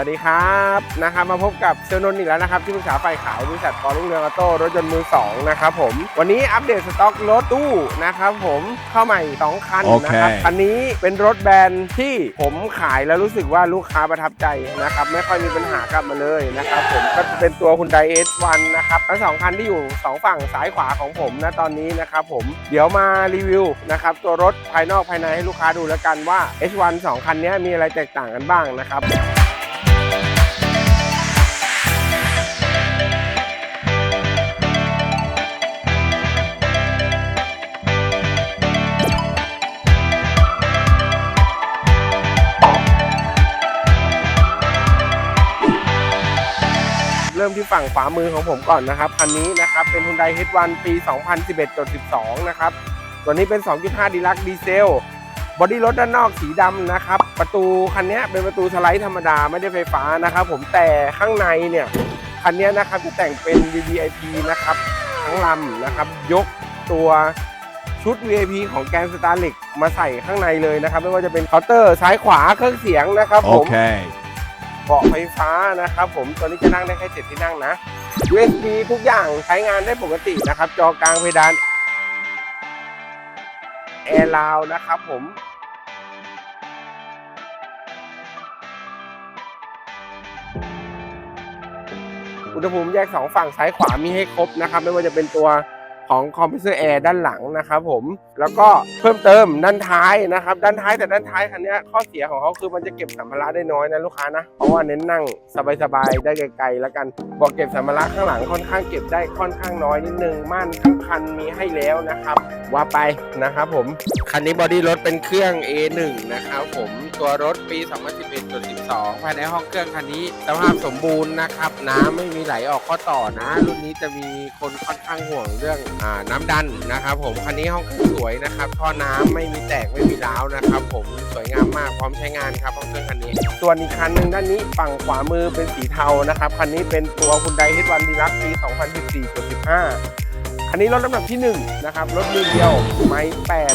สวัสดีครับนะครับมาพบกับเซลล์นนท์อีกแล้วนะครับ ที่ปรึกษาฝ่ายขายบริษัทปอรุ่งเรืองออโต้รถยนต์มือสองนะครับผมวันนี้อัปเดตสต็อกรถตู้นะครับผมเข้าใหม่สองคันโอเคนะครับคันนี้เป็นรถแบรนด์ที่ผมขายแล้วรู้สึกว่าลูกค้าประทับใจนะครับไม่ค่อยมีปัญหากลับมาเลยนะครับผมก็จะเป็นตัวคุณไดเอสวันนะครับทั้งสองคันที่อยู่สองฝั่งซ้ายขวาของผมนะตอนนี้นะครับผมเดี๋ยวมารีวิวนะครับตัวรถภายนอกภายในให้ลูกค้าดูแล้วกันว่า H1 สองคันนี้มีอะไรแตกต่างกันบ้างนะครับ ริ่มที่ฝั่งขวามือของผมก่อนนะครับคันนี้นะครับเป็น Hyundai H1 ปี 2011.12 นะครับตัวนี้เป็น 2.5 ดีลักดีเซลบอดี้รถด้านนอกสีดำนะครับ ประตูคันนี้เป็นประตูสไลด์ธรรมดาไม่ได้ไฟฟ้านะครับ ผมแต่ข้างในเนี่ยคันนี้นะครับจะแต่งเป็น VVIP นะครับทั้งลำนะครับ ยกตัวชุด VIP ของแกนสตาร์ลิกมาใส่ข้างในเลยนะครับ ไม่ว่าจะเป็นเคาน์เตอร์ซ้ายขวาเครื่องเสียงนะครับผม Okay. เบาะไฟฟ้านะครับผมตัวนี้จะนั่งได้แค่เจ็ดที่นั่งนะ USB ทุกอย่างใช้งานได้ปกตินะครับ จอกลางเพดานแอร์ลาวนะครับผมอุณหภูมิแยกสองฝั่งซ้ายขวามีให้ครบนะครับ ไม่ว่าจะเป็นตัว ของคอมเพรสเซอร์แอร์ด้านหลังนะครับผมแล้วก็เพิ่มเติมด้านท้ายนะครับ ด้านท้ายแต่ด้านท้ายคันนี้ข้อเสียของเขาคือมันจะเก็บสัมภาระได้น้อยนะลูกค้านะเพราะว่าเน้นนั่งสบายๆได้ไกลๆแล้วกันบอกเก็บสัมภาระข้างหลังค่อนข้างเก็บได้ค่อนข้างน้อยนิดนึงม่านทั้งคันมีให้แล้วนะครับ ว่าไปนะครับผมคันนี้บอดี้รถเป็นเครื่อง A1 นะครับผมตัวรถปี 2011.12 ภายในห้องเครื่องคันนี้สภาพสมบูรณ์นะครับน้ำไม่มีไหลออกข้อต่อนะ รุ่นนี้จะมีคนค่อนข้างห่วงเรื่องน้ำดันนะครับ ผมคันนี้ห้องเครื่องสวยนะครับท่อน้ำไม่มีแตกไม่มีร้าวนะครับ ผมสวยงามมากพร้อมใช้งานครับห้องเครื่องคันนี้ส่วนอีกคันหนึ่งด้านนี้ฝั่งขวามือเป็นสีเทานะครับคันนี้เป็นตัว Hyundai H1 Deluxe ปี 2014.15คันนี้รถน้ำหนักที่ 1 นะครับ รถมือเดียวไม่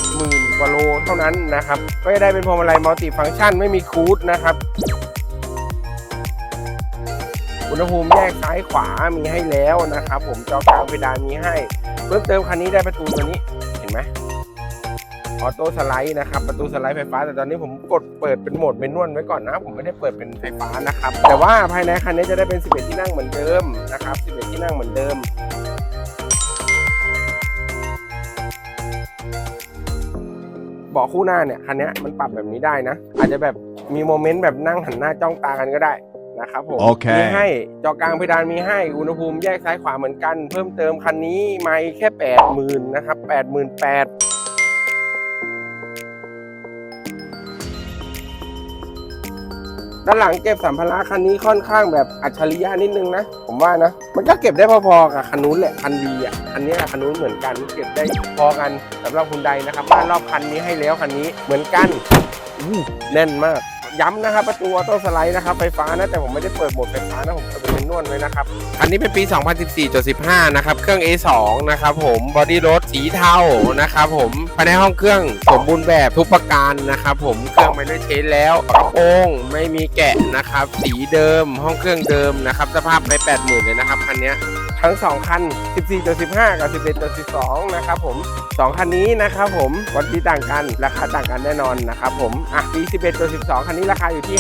80,000กว่าโลเท่านั้นนะครับ ก็จะได้เป็นพวงมาลัยมัลติฟังก์ชันไม่มีคูดนะครับ อุณหภูมิแยกซ้ายขวามีให้แล้วนะครับ ผมจอกลางเพดานมีให้ พิ่มเติมคันนี้ได้ประตูตัวนี้เห็นไหมออโต้สไลด์นะครับประตูสไลด์ไฟฟ้าแต่ตอนนี้ผมกดเปิดเป็นโหมดเมนนวลไว้ก่อนนะ ผมไม่ได้เปิดเป็นไฟฟ้านะครับ แต่ว่าภายในคันนี้จะได้เป็น 11 ที่นั่งเหมือนเดิมนะครับ 11 ที่นั่งเหมือนเดิมเบาะคู่หน้าเนี่ยคันนี้มันปรับแบบนี้ได้นะ อาจจะแบบมีโมเมนต์แบบนั่งหันหน้าจ้องตากันก็ได้ นะครับผมโอเค มีให้จอกลางเพดานมีให้อุณหภูมิแยกซ้ายขวาเหมือนกัน เพิ่มเติมคันนี้ไม่แค่แปดหมื่นนะครับแปดหมื่นแปดด้านหลังเก็บสัมภาระคันนี้ค่อนข้างแบบอัจฉริยะนิดนึงนะ ผมว่านะ มันก็เก็บได้พอๆกับคันนู้นแหละคันดีอะคันนี้คันนู้นเหมือนกันเก็บได้พอกันสำหรับคุณใดนะครับบ้านรอบคันนี้ให้แล้วคันนี้เหมือนกันอู้แน่นมาก ย้ำนะครับประตูออโต้สไลด์นะครับไฟฟ้านะแต่ผมไม่ได้เปิดโหมดไฟฟ้านะผมเปิดเป็นนวลไว้นะครับคันนี้เป็นปี 2014.15 นะครับเครื่อง A2 นะครับผมบอดี้รถสีเทานะครับผมภายในห้องเครื่องสมบูรณ์แบบทุกประการนะครับผมเครื่องไม่ได้เชนแล้วกระโปรงไม่มีแกะนะครับสีเดิมห้องเครื่องเดิมนะครับสภาพไม่80,000 เลยนะครับคันนี้ ทั้ง 2 คัน 14.15 กับ 11.12 นะครับผม 2 คันนี้นะครับผมวันที่ต่างกันราคาต่างกันแน่นอนนะครับผมอะปี 11.12 คันนี้ราคาอยู่ที่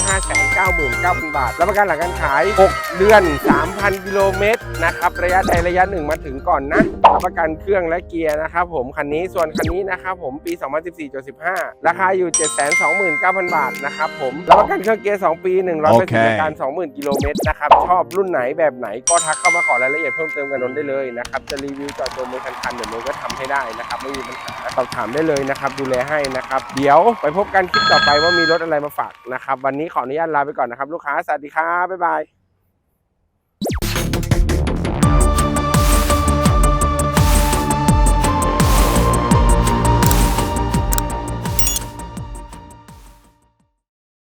599,000 บาท รับประกันหลังการขาย 6 เดือน 3,000 กิโลเมตรนะครับระยะใดระยะหนึ่งมาถึงก่อนนะรับประกันเครื่องและเกียร์นะครับผมคันนี้ส่วนคันนี้นะครับผมปี 2014.15 ราคาอยู่ 729,000 บาทนะครับผมรับประกันเครื่องเกียร์ 2 ปี100%โอเคในการ 20,000 กิโลเมตรนะครับชอบรุ่นไหนแบบไหนก็ทักเข้ามาขอรายละเอียดเพิ่มเติมกันนนได้เลยนะครับจะรีวิวจอดตัวมือคันๆเดี๋ยวนนก็ทำให้ได้นะครับไม่มีปัญหาสอบถามได้เลยนะครับดูแลให้นะครับเดี๋ยวไปพบกันคลิปต่อไปว่ามีรถอะไรมาฝากนะครับวันนี้ขออนุญาตลาไปก่อนนะครับลูกค้าสวัสดีครับบ๊ายบาย